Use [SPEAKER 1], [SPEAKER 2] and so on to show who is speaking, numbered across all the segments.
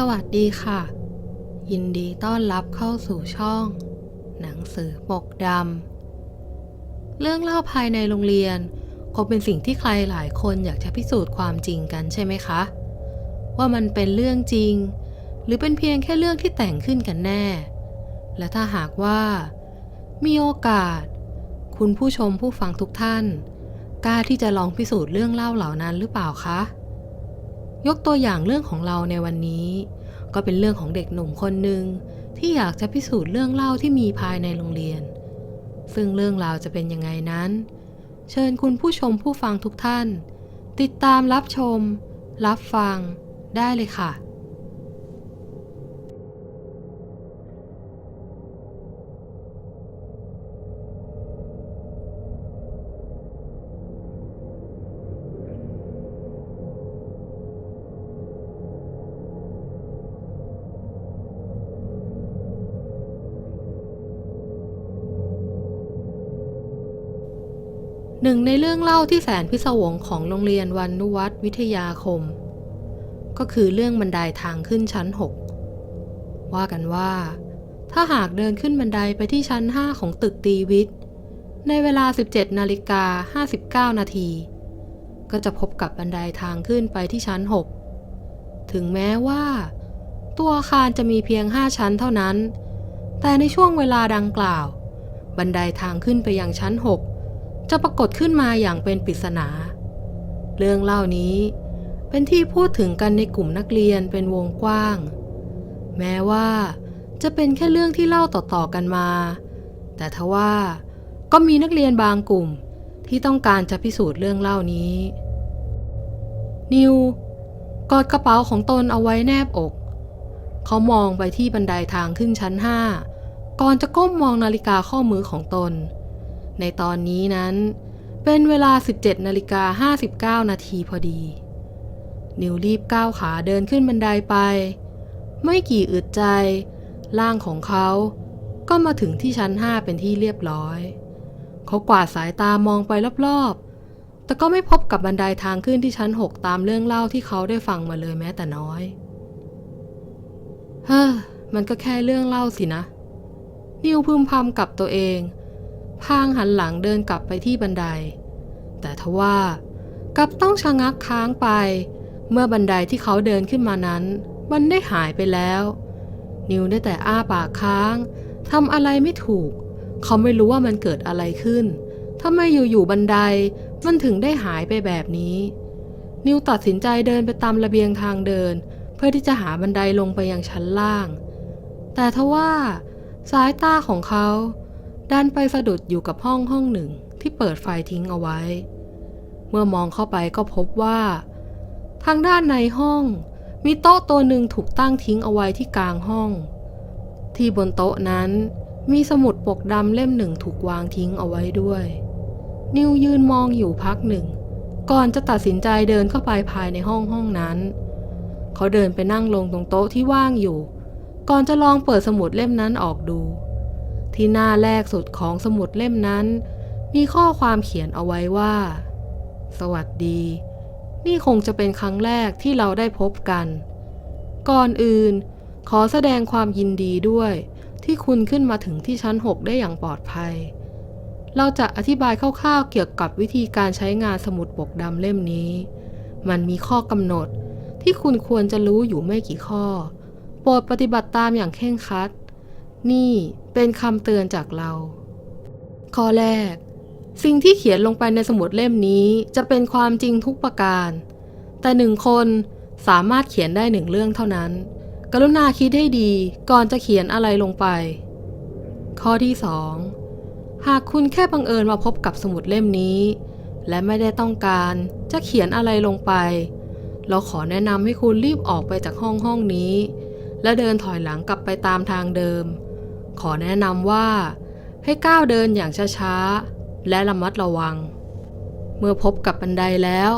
[SPEAKER 1] สวัสดีค่ะ ยินดีต้อนรับเข้าสู่ช่อง หนังสือปกดำเรื่องเล่าภายในโรงเรียน คงเป็นสิ่งที่ใครหลายคนอยากจะพิสูจน์ความจริงกันใช่ไหมคะ ว่ามันเป็นเรื่องจริง หรือเป็นเพียงแค่เรื่องที่แต่งขึ้นกันแน่ และถ้าหากว่า มีโอกาส คุณผู้ชมผู้ฟังทุกท่าน กล้าที่จะลองพิสูจน์เรื่องเล่าเหล่านั้นหรือเปล่าคะ ยกตัวอย่างเรื่องของเราในวันนี้ ก็เป็นเรื่องของเด็กหนุ่มคนหนึ่งที่อยากจะพิสูจน์เรื่องเล่าที่มีภายในโรงเรียน ซึ่งเรื่องราวจะเป็นยังไงนั้น เชิญคุณผู้ชมผู้ฟังทุกท่าน ติดตามรับชม รับฟังได้เลยค่ะ หนึ่งในเรื่องเล่าที่แสนพิศวงของโรงเรียนวันนุวัตวิทยาคม ก็คือเรื่องบันไดทางขึ้นชั้น 6 ว่ากันว่า ถ้าหากเดินขึ้นบันไดไปที่ชั้น 5 ของตึกตีวิทย์ ในเวลา 17นาฬิกา59 นาที ก็จะพบกับบันไดทางขึ้นไปที่ชั้น 6 ถึงแม้ว่า ตัวอาคารจะมีเพียง 5 ชั้นเท่านั้น แต่ในช่วงเวลาดังกล่าว บันไดทางขึ้นไปยังชั้น 6 จะปรากฏขึ้นมาอย่างเป็นปริศนา เรื่องเล่านี้เป็นที่พูดถึงกันในกลุ่มนักเรียนเป็นวงกว้าง แม้ว่าจะเป็นแค่เรื่องที่เล่าต่อๆกันมา แต่ทว่าก็มีนักเรียนบางกลุ่มที่ต้องการจะพิสูจน์เรื่องเล่านี้ นิวกอดกระเป๋าของตนเอาไว้แนบอก เขามองไปที่บันไดทางขึ้นชั้นห้าก่อนจะก้มมองนาฬิกาข้อมือของตน ในตอนนี้นั้น เป็นเวลา 17นาฬิกา59 นาทีพอดี นิวรีบก้าวขาเดินขึ้นบันไดไป ไม่กี่อึดใจ ร่างของเขาก็มาถึงที่ชั้น 5 เป็นที่เรียบร้อย เขากวาดสายตามองไปรอบๆ แต่ก็ไม่พบกับบันไดทางขึ้นที่ชั้น 6 ตามเรื่องเล่าที่เขาได้ฟังมาเลยแม้แต่น้อย เฮ้อ มันก็แค่เรื่องเล่าสินะ นิวพึมพำกับตัวเอง พางหันหลังเดินกลับไปที่บันได แต่ทว่ากลับต้องชะงักค้างไป เมื่อบันไดที่เขาเดินขึ้นมานั้น มันได้หายไปแล้ว นิวได้แต่อ้าปากค้างทำอะไรไม่ถูก เขาไม่รู้ว่ามันเกิดอะไรขึ้นทำไมอยู่ๆบันไดมันถึงได้หายไปแบบนี้ นิวตัดสินใจเดินไปตามระเบียงทางเดิน เพื่อที่จะหาบันไดลงไปยังชั้นล่าง แต่ทว่าสายตาของเขา ดันไปสะดุดอยู่กับห้องห้องหนึ่งที่เปิดไฟทิ้งเอาไว้ เมื่อมองเข้าไปก็พบว่า ทางด้านในห้อง มีโต๊ะตัวหนึ่งถูกตั้งทิ้งเอาไว้ที่กลางห้อง ที่บนโต๊ะนั้นมีสมุดปกดำเล่มหนึ่งถูกวางทิ้งเอาไว้ด้วย นิวยืนมองอยู่พักหนึ่ง ก่อนจะตัดสินใจเดินเข้าไปภายในห้องห้องนั้น เขาเดินไปนั่งลงตรงโต๊ะที่ว่างอยู่ ก่อนจะลองเปิดสมุดเล่มนั้นออกดู ที่หน้าแรกสุดของสมุดเล่มนั้น มีข้อความเขียนเอาไว้ว่า สวัสดี นี่คงจะเป็นครั้งแรกที่เราได้พบกัน ก่อนอื่น ขอแสดงความยินดีด้วย ที่คุณขึ้นมาถึงที่ชั้น 6 ได้อย่างปลอดภัย เราจะอธิบายคร่าวๆเกี่ยวกับวิธีการใช้งานสมุดปกดำเล่มนี้ มันมีข้อกำหนดที่คุณควรจะรู้อยู่ไม่กี่ข้อ โปรดปฏิบัติตามอย่างเคร่งครัด นี่ เป็นคำเตือนจากเรา ข้อแรก สิ่งที่เขียนลงไปในสมุดเล่มนี้จะเป็นความจริงทุกประการ แต่หนึ่งคนสามารถเขียนได้หนึ่งเรื่องเท่านั้น กรุณาคิดให้ดีก่อนจะเขียนอะไรลงไป ข้อที่สองหากคุณแค่บังเอิญมาพบกับสมุดเล่มนี้ และไม่ได้ต้องการจะเขียนอะไรลงไป เราขอแนะนำให้คุณรีบออกไปจากห้องห้องนี้ และเดินถอยหลังกลับไปตามทางเดิม ขอแนะนำว่าให้ก้าวเดินอย่างช้าๆ และระมัดระวัง เมื่อพบกับบันไดแล้ว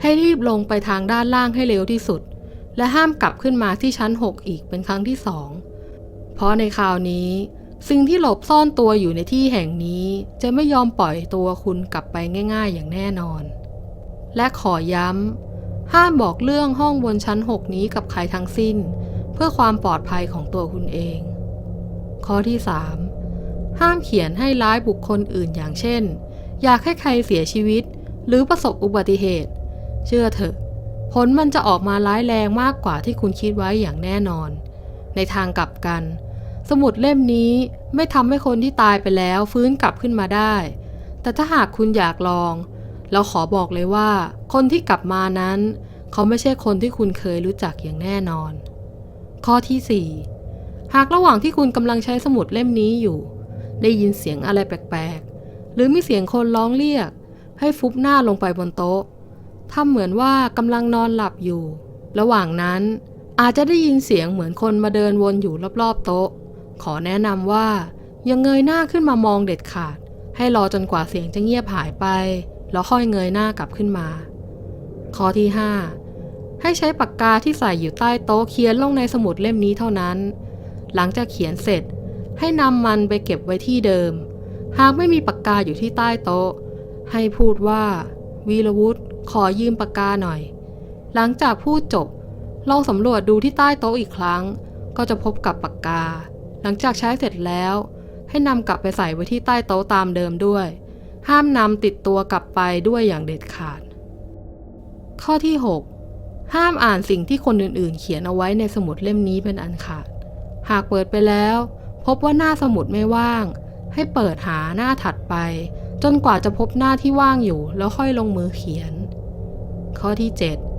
[SPEAKER 1] ให้รีบลงไปทางด้านล่างให้เร็วที่สุด และห้ามกลับขึ้นมาที่ชั้น 6 อีกเป็นครั้งที่สอง เพราะในคราวนี้ สิ่งที่หลบซ่อนตัวอยู่ในที่แห่งนี้ จะไม่ยอมปล่อยตัวคุณกลับไปง่าย ๆ อย่างแน่นอน และขอย้ำห้ามบอกเรื่องห้องบนชั้น 6 นี้กับใครทั้งสิ้น เพื่อความปลอดภัยของตัวคุณเอง ข้อที่ 3 ห้ามเขียนให้ร้ายบุคคลอื่นอย่างเช่น อยากให้ใครเสียชีวิต หรือประสบอุบัติเหตุ เชื่อเถอะ ผลมันจะออกมาร้ายแรงมากกว่าที่คุณคิดไว้อย่างแน่นอน ในทางกลับกัน สมุดเล่มนี้ไม่ทำให้คนที่ตายไปแล้วฟื้นกลับขึ้นมาได้ แต่ถ้าหากคุณอยากลอง เราขอบอกเลยว่า คนที่กลับมานั้น เขาไม่ใช่คนที่คุณเคยรู้จักอย่างแน่นอน ข้อที่4 หากระหว่างที่คุณกำลังใช้สมุดเล่มนี้อยู่ ได้ยินเสียงอะไรแปลกๆ หรือมีเสียงคนร้องเรียก ให้ฟุบหน้าลงไปบนโต๊ะทำเหมือนว่ากำลังนอนหลับอยู่ ระหว่างนั้นอาจจะได้ยินเสียงเหมือนคนมาเดินวนอยู่รอบๆโต๊ะ ขอแนะนำว่าอย่าเงยหน้าขึ้นมามองเด็ดขาด ให้รอจนกว่าเสียงจะเงียบหายไป แล้วค่อยเงยหน้ากลับขึ้นมา ข้อที่ 5 ให้ใช้ปากกาที่ใส่อยู่ใต้โต๊ะเขียนลงในสมุดเล่มนี้เท่านั้น หลังจากเขียนเสร็จ ให้นำมันไปเก็บไว้ที่เดิม หากไม่มีปากกาอยู่ที่ใต้โต๊ะ ให้พูดว่า วีรวุฒิขอยืมปากกาหน่อย หลังจากพูดจบ ลองสำรวจดูที่ใต้โต๊ะอีกครั้ง ก็จะพบกับปากกา หลังจากใช้เสร็จแล้ว ให้นำกลับไปใส่ไว้ที่ใต้โต๊ะตามเดิมด้วย ห้ามนำติดตัวกลับไปด้วยอย่างเด็ดขาด ข้อที่ 6ห้ามอ่านสิ่งที่คนอื่นๆ เขียนเอาไว้ในสมุดเล่มนี้เป็นอันขาด หากเปิดไปแล้ว พบว่าหน้าสมุดไม่ว่าง ให้เปิดหาหน้าถัดไป จนกว่าจะพบหน้าที่ว่างอยู่แล้วค่อยลงมือเขียน ข้อที่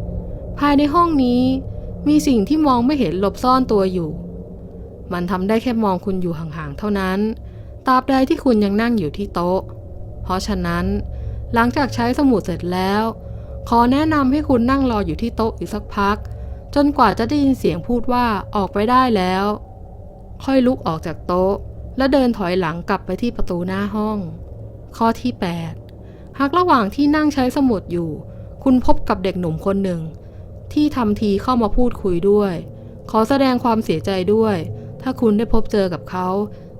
[SPEAKER 1] 7 ภายในห้องนี้มีสิ่งที่มองไม่เห็นหลบซ่อนตัวอยู่ มันทำได้แค่มองคุณอยู่ห่างๆเท่านั้น ตราบใดที่คุณยังนั่งอยู่ที่โต๊ะ เพราะฉะนั้น หลังจากใช้สมุดเสร็จแล้ว ขอแนะนำให้คุณนั่งรออยู่ที่โต๊ะอีกสักพัก จนกว่าจะได้ยินเสียงพูดว่าออกไปได้แล้ว ค่อยลุกออกจากโต๊ะ และเดินถอยหลังกลับไปที่ประตูหน้าห้อง ข้อที่ 8 หากระหว่างที่นั่งใช้สมุดอยู่ คุณพบกับเด็กหนุ่มคนหนึ่ง ที่ทำทีเข้ามาพูดคุยด้วย ขอแสดงความเสียใจด้วย ถ้าคุณได้พบเจอกับเขา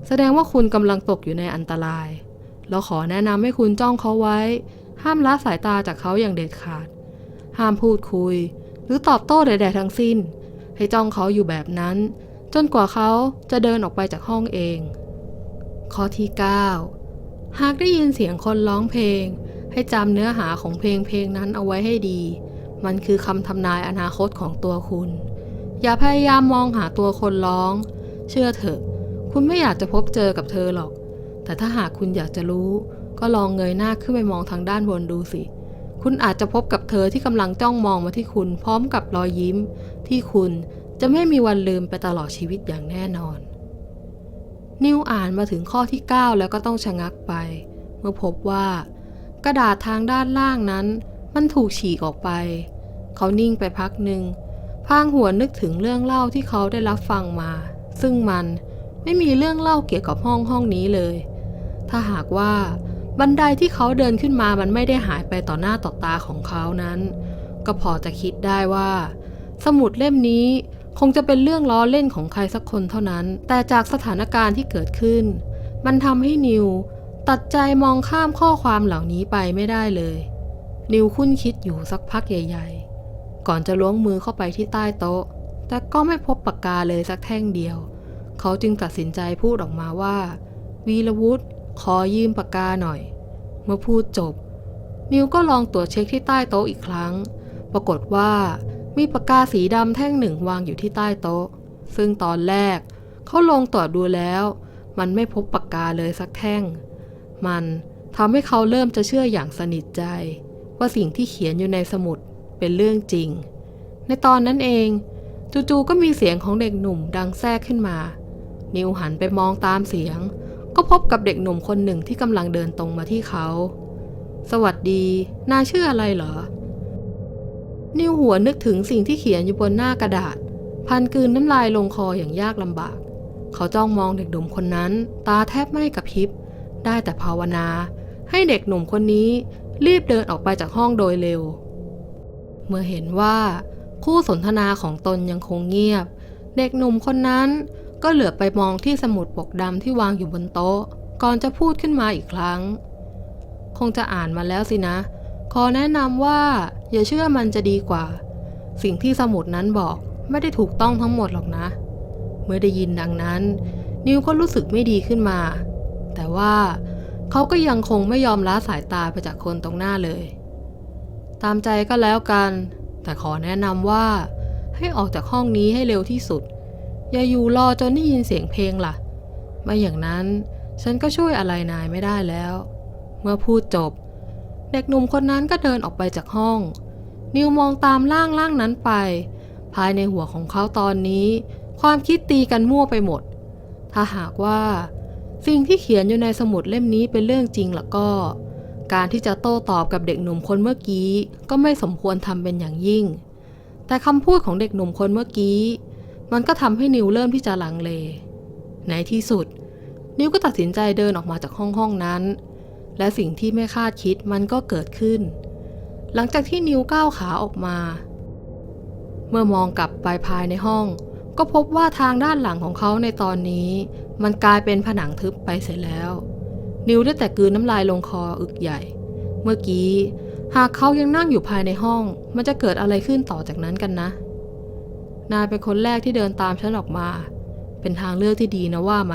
[SPEAKER 1] แสดงว่าคุณกำลังตกอยู่ในอันตราย เราขอแนะนำให้คุณจ้องเขาไว้ ห้ามละสายตาจากเขาอย่างเด็ดขาด ห้ามพูดคุย หรือตอบโต้ใดๆทั้งสิ้น ให้จ้องเขาอยู่แบบนั้น จนกว่าเขาจะเดินออกไปจากห้องเอง ข้อที่ 9 หากได้ยินเสียงคนร้องเพลง ให้จำเนื้อหาของเพลงเพลงนั้นเอาไว้ให้ดี มันคือคำทำนายอนาคตของตัวคุณ อย่าพยายามมองหาตัวคนร้อง เชื่อเถอะ คุณไม่อยากจะพบเจอกับเธอหรอก แต่ถ้าหากคุณอยากจะรู้ ก็ลองเงยหน้าขึ้นไปมองทางด้านบนดูสิคุณอาจจะพบกับเธอที่กำลังจ้องมองมาที่คุณพร้อมกับรอยยิ้มที่คุณ จะไม่มีวันลืมไปตลอดชีวิตอย่างแน่นอน นิวอ่านมาถึงข้อที่ 9 แล้วก็ต้องชะงักไป เมื่อพบว่า กระดาษทางด้านล่างนั้น มันถูกฉีกออกไป เขานิ่งไปพักหนึ่งพางหัวนนึกถึงเรื่องเล่าที่เขาได้รับฟังมา ซึ่งมันไม่มีเรื่องเล่าเกี่ยวกับห้องห้องนี้เลย ถ้าหากว่าบันไดที่เขาเดินขึ้นมามันไม่ได้หายไปต่อหน้าต่อตาของเขานั้น ก็พอจะคิดได้ว่า สมุดเล่มนี้ คงจะเป็นเรื่องล้อเล่นของใครสักคนเท่านั้น แต่จากสถานการณ์ที่เกิดขึ้น มันทำให้นิว ตัดใจมองข้ามข้อความเหล่านี้ไปไม่ได้เลย นิวคุ้นคิดอยู่สักพักใหญ่ ๆ ก่อนจะล้วงมือเข้าไปที่ใต้โต๊ะ แต่ก็ไม่พบปากกาเลยสักแท่งเดียว เขาจึงตัดสินใจพูดออกมาว่า วีรวุฒิขอยืมปากกาหน่อย เมื่อพูดจบ นิวก็ลองตรวจเช็คที่ใต้โต๊ะอีกครั้ง ปรากฏว่า มีปากกาสีดำแท่งหนึ่งวางอยู่ที่ใต้โต๊ะ ซึ่งตอนแรกเขาลงตรวจดูแล้ว มันไม่พบปากกาเลยสักแท่ง มันทำให้เขาเริ่มจะเชื่ออย่างสนิทใจ ว่าสิ่งที่เขียนอยู่ในสมุดเป็นเรื่องจริง ในตอนนั้นเองจู่ๆก็มีเสียงของเด็กหนุ่มดังแทรกขึ้นมา นิวหันไปมองตามเสียง ก็พบกับเด็กหนุ่มคนหนึ่งที่กำลังเดินตรงมาที่เขา สวัสดี นายชื่ออะไรเหรอ นิ้วหัวนึกถึงสิ่งที่เขียนอยู่บนหน้ากระดาษ พันกลืนน้ำลายลงคออย่างยากลำบาก เขาจ้องมองเด็กหนุ่มคนนั้น ตาแทบไม่กระพริบ ได้แต่ภาวนา ให้เด็กหนุ่มคนนี้รีบเดินออกไปจากห้องโดยเร็ว เมื่อเห็นว่าคู่สนทนาของตนยังคงเงียบ เด็กหนุ่มคนนั้นก็เหลือบไปมองที่สมุดปกดำที่วางอยู่บนโต๊ะ ก่อนจะพูดขึ้นมาอีกครั้ง คงจะอ่านมาแล้วสินะ ขอแนะนำว่า อย่าเชื่อมันจะดีกว่า สิ่งที่สมุดนั้นบอกไม่ได้ถูกต้องทั้งหมดหรอกนะ เมื่อได้ยินดังนั้น นิวก็รู้สึกไม่ดีขึ้นมา แต่ว่าเขาก็ยังคงไม่ยอมละสายตาไปจากคนตรงหน้าเลย ตามใจก็แล้วกัน แต่ขอแนะนำว่า ให้ออกจากห้องนี้ให้เร็วที่สุด อย่าอยู่รอจนได้ยินเสียงเพลงล่ะ ไม่อย่างนั้นฉันก็ช่วยอะไรนายไม่ได้แล้ว เมื่อพูดจบ เด็กหนุ่มคนนั้นก็เดินออกไปจากห้อง นิวมองตามร่างร่างนั้นไป ภายในหัวของเขาตอนนี้ ความคิดตีกันมั่วไปหมด ถ้าหากว่า สิ่งที่เขียนอยู่ในสมุดเล่มนี้เป็นเรื่องจริงแล้วก็ การที่จะโต้ตอบกับเด็กหนุ่มคนเมื่อกี้ ก็ไม่สมควรทำเป็นอย่างยิ่ง แต่คำพูดของเด็กหนุ่มคนเมื่อกี้ มันก็ทำให้นิวเริ่มที่จะลังเล ในที่สุด นิวก็ตัดสินใจเดินออกมาจากห้องห้องนั้น และสิ่งที่ไม่คาดคิดมันก็เกิดขึ้น หลังจากที่นิวก้าวขาออกมา เมื่อมองกลับไปภายในห้อง ก็พบว่าทางด้านหลังของเขาในตอนนี้ มันกลายเป็นผนังทึบไปเสร็จแล้ว นิวได้แต่กืนน้ำลายลงคออึกใหญ่ เมื่อกี้ หากเขายังนั่งอยู่ภายในห้อง มันจะเกิดอะไรขึ้นต่อจากนั้นกันนะ นายเป็นคนแรกที่เดินตามฉันออกมา เป็นทางเลือกที่ดีนะว่าไหม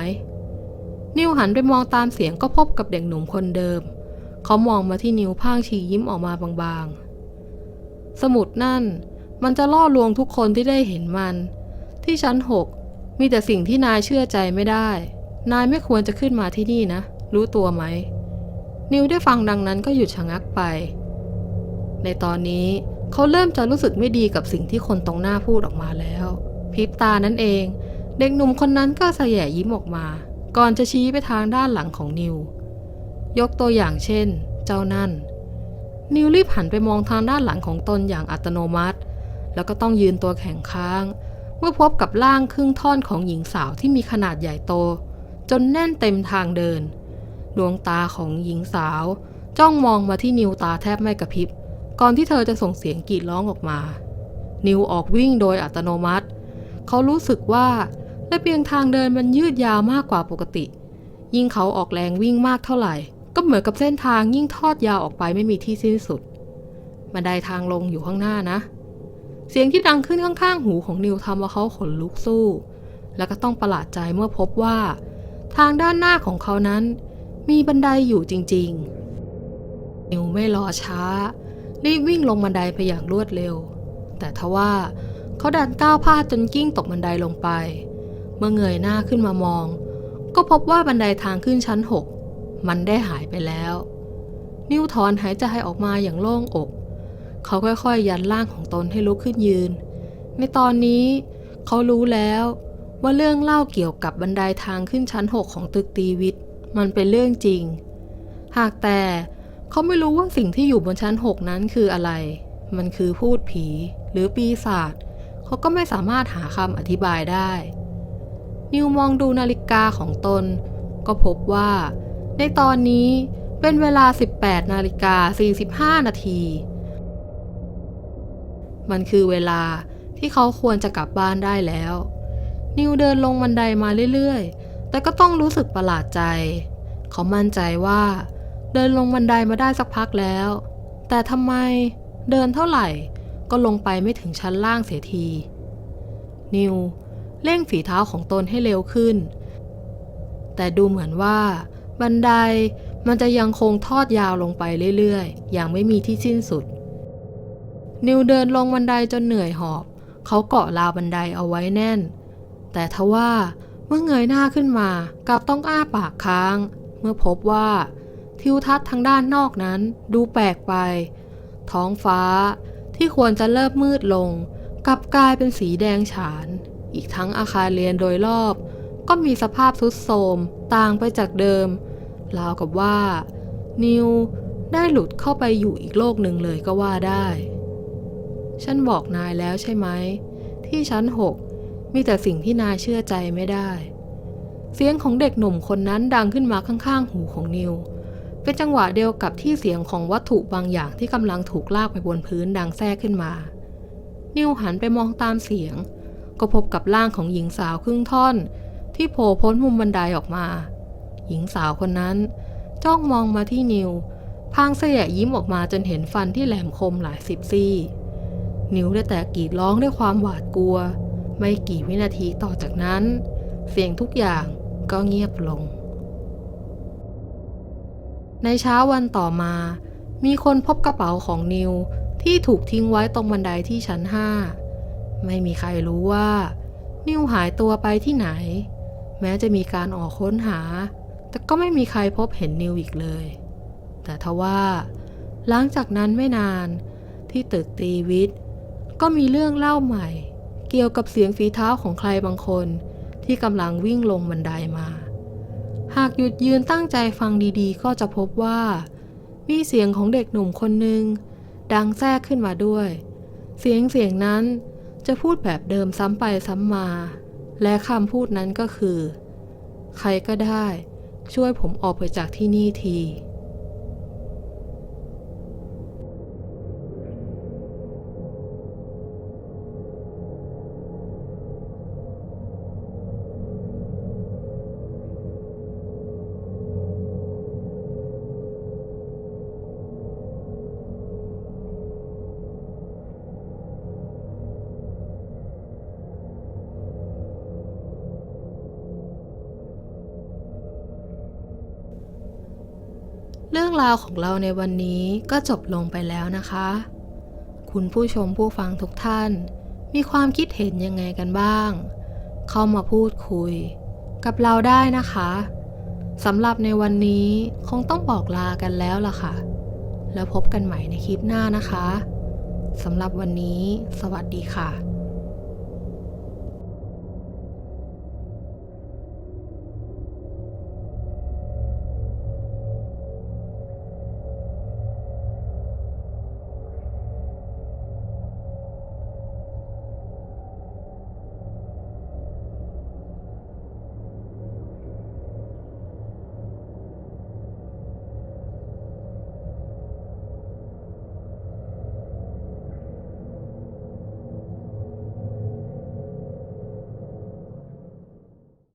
[SPEAKER 1] นิวหันไปมองตามเสียงก็พบกับเด็กหนุ่มคนเดิม เขามองมาที่นิวพางชียิ้มออกมาบางๆ สมุดนั่น มันจะล่อลวงทุกคนที่ได้เห็นมัน ที่ชั้นหกมีแต่สิ่งที่นายเชื่อใจไม่ได้ นายไม่ควรจะขึ้นมาที่นี่นะ รู้ตัวไหม นิวได้ฟังดังนั้นก็หยุดชะงักไป ในตอนนี้เขาเริ่มจะรู้สึกไม่ดีกับสิ่งที่คนตรงหน้าพูดออกมาแล้วพริบตานั่นเอง เด็กหนุ่มคนนั้นก็แสยะยิ้มออกมา ก่อนจะชี้ไปทางด้านหลังของนิว ยกตัวอย่างเช่น เจ้านั่น นิวรีบหันไปมองทางด้านหลังของตนอย่างอัตโนมัติ แล้วก็ต้องยืนตัวแข็งค้าง เมื่อพบกับร่างครึ่งท่อนของหญิงสาวที่มีขนาดใหญ่โต จนแน่นเต็มทางเดิน ดวงตาของหญิงสาว จ้องมองมาที่นิวตาแทบไม่กระพริบ ก่อนที่เธอจะส่งเสียงกรีดร้องออกมา นิวออกวิ่งโดยอัตโนมัติ เขารู้สึกว่า ระเบียงทางเดินมันยืดยาวมากกว่าปกติ ยิ่งเขาออกแรงวิ่งมากเท่าไหร่ ก็เหมือนกับเส้นทางยิ่งทอดยาวออกไปไม่มีที่สิ้นสุดบันไดทางลงอยู่ข้างหน้านะ เสียงที่ดังขึ้นข้างๆ หูของนิวทำว่าเขาขนลุกสู้ แล้วก็ต้องประหลาดใจเมื่อพบว่า ทางด้านหน้าของเขานั้น มีบันไดอยู่จริงๆ นิวไม่รอช้า รีบวิ่งลงบันไดไปอย่างรวดเร็ว แต่ทว่าเขาดันก้าวพลาดจนกิ้งตกบันไดลงไป เมื่อเงยหน้าขึ้นมามอง ก็พบว่าบันไดทางขึ้นชั้นหกมันได้หายไปแล้ว นิวถอนหายใจออกมาอย่างโล่งอก เขาค่อยๆยันร่างของตนให้ลุกขึ้นยืน ในตอนนี้เขารู้แล้วว่าเรื่องเล่าเกี่ยวกับบันไดทางขึ้นชั้นหกของตึกตีวิทย์มันเป็นเรื่องจริง หากแต่เขาไม่รู้ว่าสิ่งที่อยู่บนชั้นหกนั้นคืออะไร มันคือพูดผีหรือปีศาจเขาก็ไม่สามารถหาคำอธิบายได้ นิวมองดูนาฬิกาของตน ก็พบว่า ในตอนนี้เป็นเวลา 18 นาฬิกา 45 นาที มันคือเวลาที่เขาควรจะกลับบ้านได้แล้ว นิวเดินลงบันไดมาเรื่อยๆ แต่ก็ต้องรู้สึกประหลาดใจ เขามั่นใจว่า เดินลงบันไดมาได้สักพักแล้ว แต่ทำไมเดินเท่าไหร่ก็ลงไปไม่ถึงชั้นล่างเสียที นิว เร่งฝีเท้าของตนให้เร็วขึ้น แต่ดูเหมือนว่า บันไดมันจะยังคงทอดยาวลงไปเรื่อยๆ อย่างไม่มีที่สิ้นสุด นิวเดินลงบันไดจนเหนื่อยหอบ เขาเกาะราวบันไดเอาไว้แน่น แต่ทว่าเมื่อเงยหน้าขึ้นมากลับต้องอ้าปากค้าง เมื่อพบว่า ทิวทัศน์ทางด้านนอกนั้นดูแปลกไป ท้องฟ้าที่ควรจะเริ่มมืดลง กลับกลายเป็นสีแดงฉาน อีกทั้งอาคารเรียนโดยรอบ ก็มีสภาพทรุดโทรมต่างไปจากเดิม ราวกับว่า นิวได้หลุดเข้าไปอยู่อีกโลกหนึ่งเลยก็ว่าได้ ฉันบอกนายแล้วใช่ไหม ที่ชั้นหกมีแต่สิ่งที่นายเชื่อใจไม่ได้ เสียงของเด็กหนุ่มคนนั้นดังขึ้นมาข้างๆ หูของนิว เป็นจังหวะเดียวกับที่เสียงของวัตถุบางอย่างที่กำลังถูกลากไปบนพื้นดังแทรกขึ้นมา นิวหันไปมองตามเสียง ก็พบกับร่างของหญิงสาวครึ่งท่อน ที่โผล่พ้นมุมบันไดออกมา หญิงสาวคนนั้น จ้องมองมาที่นิว พางเสยยิ้มออกมาจนเห็นฟันที่แหลมคมหลายสิบซี่ นิวได้แต่กรีดร้องด้วยความหวาดกลัว ไม่กี่วินาทีต่อจากนั้น เสียงทุกอย่างก็เงียบลง ในเช้าวันต่อมา มีคนพบกระเป๋าของนิวที่ถูกทิ้งไว้ตรงบันไดที่ชั้นห้า ไม่มีใครรู้ว่า นิวหายตัวไปที่ไหน แม้จะมีการออกค้นหา แต่ก็ไม่มีใครพบเห็นนิวอีกเลย แต่ทว่าหลังจากนั้นไม่นานที่ตึกตีวิทย์ก็มีเรื่องเล่าใหม่ เกี่ยวกับเสียงฝีเท้าของใครบางคน ที่กำลังวิ่งลงบันไดมา หากหยุดยืนตั้งใจฟังดีๆ ก็จะพบว่า มีเสียงของเด็กหนุ่มคนหนึ่งดังแทรกขึ้นมาด้วย เสียงเสียงนั้น จะพูดแบบเดิมซ้ำไปซ้ำมา และคำพูดนั้นก็คือ ใครก็ได้ ช่วยผมออกไปจากที่นี่ที รื่องราวของเราในวันนี้ก็จบลงไปแล้วนะคะ คุณผู้ชมผู้ฟังทุกท่าน มีความคิดเห็นยังไงกันบ้าง เข้ามาพูดคุย กับเราได้นะคะสำหรับในวันนี้คงต้องบอกลากันแล้วล่ะค่ะ แล้วพบกันใหม่ในคลิปหน้านะคะสำหรับวันนี้ สวัสดีค่ะ